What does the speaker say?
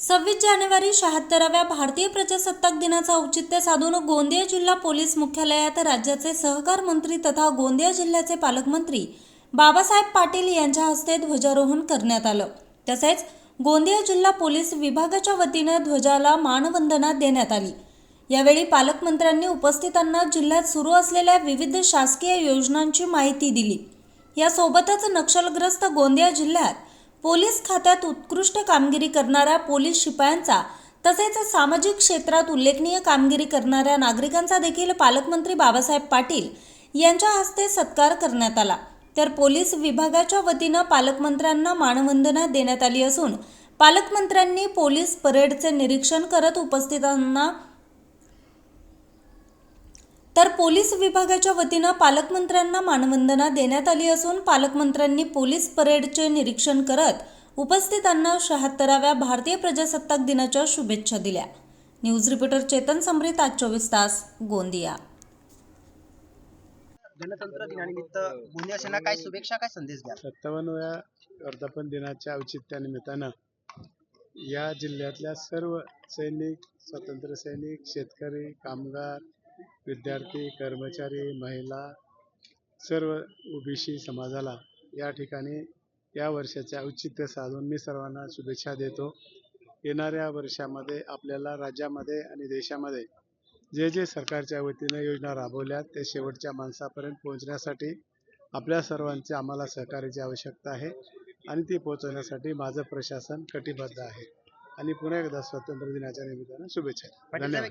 सव्वीस जानेवारी शहात्तराव्या भारतीय प्रजासत्ताक दिनाचं औचित्य साधून गोंदिया जिल्हा पोलीस मुख्यालयात राज्याचे सहकार मंत्री तथा गोंदिया जिल्ह्याचे पालकमंत्री बाबासाहेब पाटील यांच्या हस्ते ध्वजारोहण करण्यात आलं. तसेच गोंदिया जिल्हा पोलीस विभागाच्या वतीनं ध्वजाला मानवंदना देण्यात आली. यावेळी पालकमंत्र्यांनी उपस्थितांना जिल्ह्यात सुरू असलेल्या विविध शासकीय योजनांची माहिती दिली. यासोबतच नक्षलग्रस्त गोंदिया जिल्ह्यात पोलीस खात्यात उत्कृष्ट कामगिरी करणाऱ्या पोलीस शिपायांचा तसेच सामाजिक क्षेत्रात उल्लेखनीय कामगिरी करणाऱ्या नागरिकांचा देखील पालकमंत्री बाबासाहेब पाटील यांच्या हस्ते सत्कार करण्यात आला. तर पोलीस विभागाच्या वतीनं पालकमंत्र्यांना मानवंदना देण्यात आली असून पालकमंत्र्यांनी पोलीस परेडचे निरीक्षण करत उपस्थितांना तर पोलीस विभागाच्या वतीनं पालकमंत्र्यांना मानवंदना देण्यात आली असून पालकमंत्र्यांनी पोलीस परेडचे निरीक्षण करत उपस्थितांना शहात्तराव्या भारतीय प्रजासत्ताक दिनाच्या शुभेच्छा दिल्या. न्यूज रिपोर्टर चेतन समरीत आज चोवीस तास गोंदिया. गणतंत्र दिनानिमित्त गोंदियाशांना काय शुभेच्छा काय संदेश द्या? सत्तावन्नव्या वर्धापन दिनाच्या औचित्यानिमित्तानं या जिल्ह्यातल्या सर्व सैनिक स्वातंत्र्य सैनिक शेतकरी कामगार विद्यार्थी कर्मचारी महिला सर्व ओबीसी समाजाला या ठिकाणी या वर्षाचे औचित्य साधून मी सर्वांना शुभेच्छा देतो. येणाऱ्या वर्षामध्ये आपल्याला राज्यामध्ये आणि देशामध्ये जे जे सरकारच्या वतीनं योजना राबवल्या ते शेवटच्या माणसापर्यंत पोहोचण्यासाठी आपल्या सर्वांचे आम्हाला सहकार्याची आवश्यकता आहे आणि ती पोहोचवण्यासाठी माझं प्रशासन कटिबद्ध आहे. आणि पुन्हा एकदा स्वातंत्र्य दिनाच्या निमित्तानं शुभेच्छा. पाटील धन्यवाद.